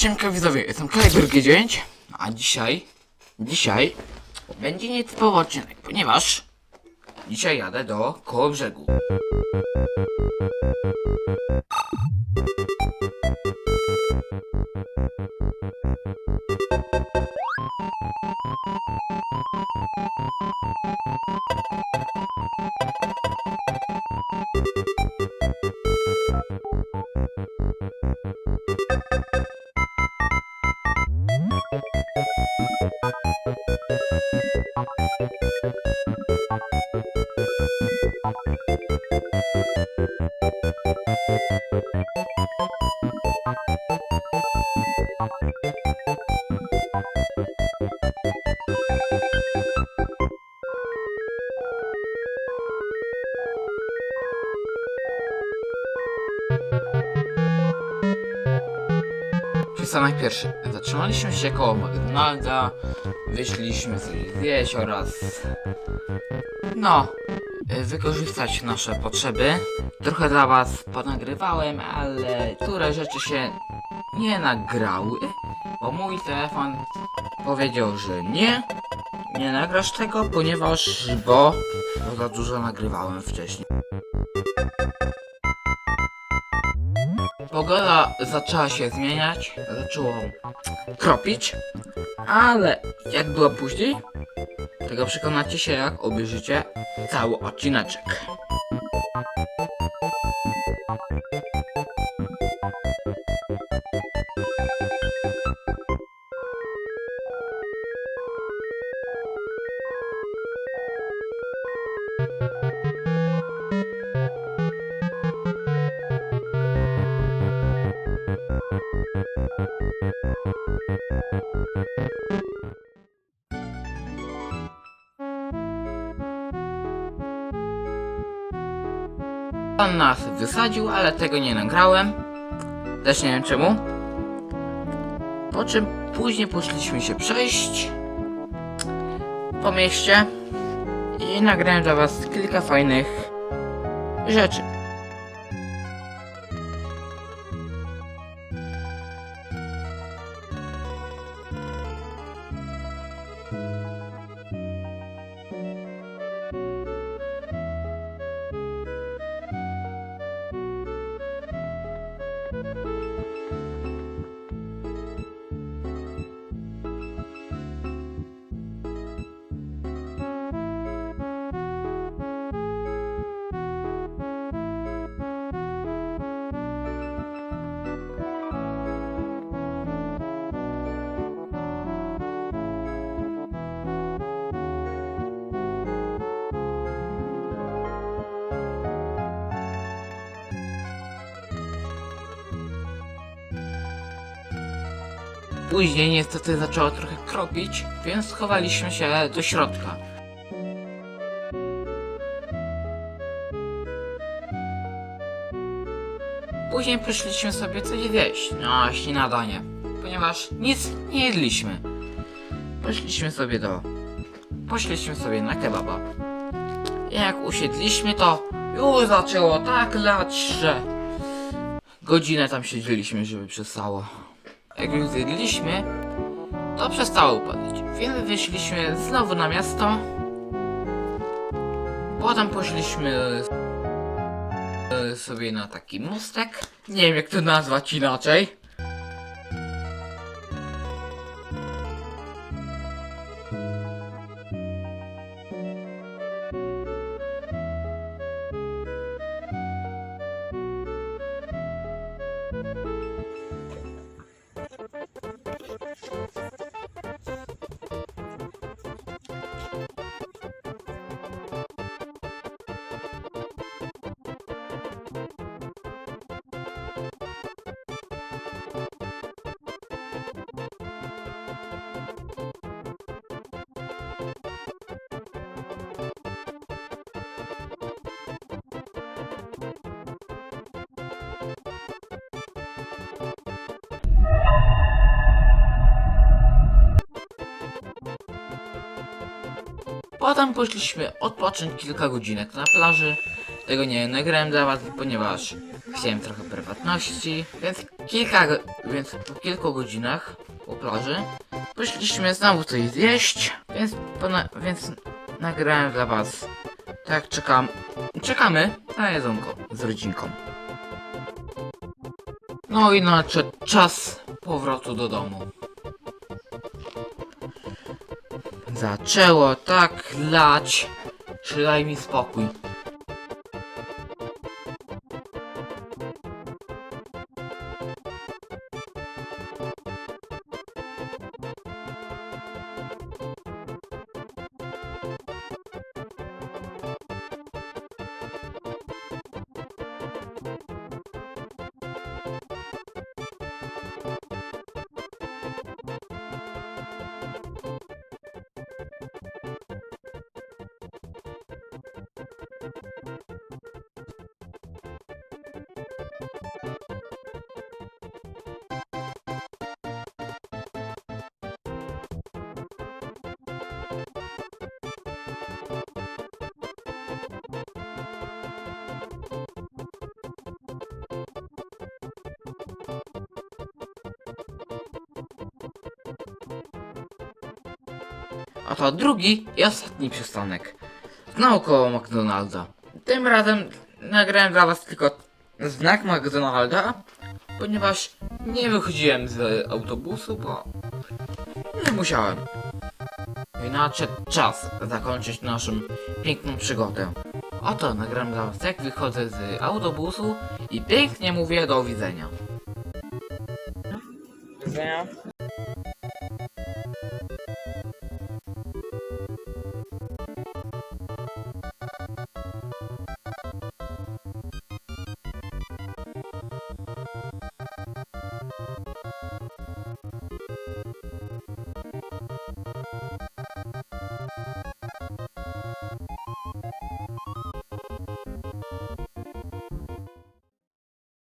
Siemka widzowie, jestem Kaliber G9, a dzisiaj, dzisiaj będzie nietypowy odcinek, ponieważ dzisiaj jadę do koło brzegu. Przystanek pierwszy. Zatrzymaliśmy się koło McDonalda, wyszliśmy sobie zjeść oraz no, y, wykorzystać nasze potrzeby. Trochę dla was ponagrywałem, ale które rzeczy się nie nagrały, bo mój telefon powiedział, że nie, nie nagrasz tego, ponieważ, bo, bo za dużo nagrywałem wcześniej. Pogoda zaczęła się zmieniać, zaczęło kropić, ale jak było później, tego przekonacie się jak obejrzycie cały odcineczek. On nas wysadził, ale tego nie nagrałem. Też nie wiem czemu. Po czym później poszliśmy się przejść po mieście i nagrałem dla was kilka fajnych rzeczy. Później niestety zaczęło trochę kropić, więc schowaliśmy się do środka. Później poszliśmy sobie coś zjeść na śniadanie, ponieważ nic nie jedliśmy. Poszliśmy sobie do... Poszliśmy sobie na kebaba. Jak usiedliśmy to już zaczęło tak lać, że... Godzinę tam siedzieliśmy, żeby przestało. Jak już zjedliśmy, to przestało upadać. Więc wyszliśmy znowu na miasto. Potem poszliśmy sobie na taki mostek. Nie wiem jak to nazwać inaczej. Potem poszliśmy odpocząć kilka godzinek na plaży. Tego nie nagrałem dla was, ponieważ chciałem trochę prywatności, więc kilka, więc po kilku godzinach po plaży poszliśmy znowu coś zjeść, więc, więc nagrałem dla was. Tak, czekam, czekamy na jedzonko z rodzinką. No i nadszedł czas powrotu do domu. Zaczęło tak lać, że daj mi spokój. Oto drugi i ostatni przystanek. Znowu koło McDonalda. Tym razem nagrałem dla was tylko znak McDonalda, ponieważ nie wychodziłem z autobusu, bo nie musiałem. I nadszedł czas zakończyć naszą piękną przygodę. Oto nagram dla was jak wychodzę z autobusu i pięknie mówię do widzenia. widzenia.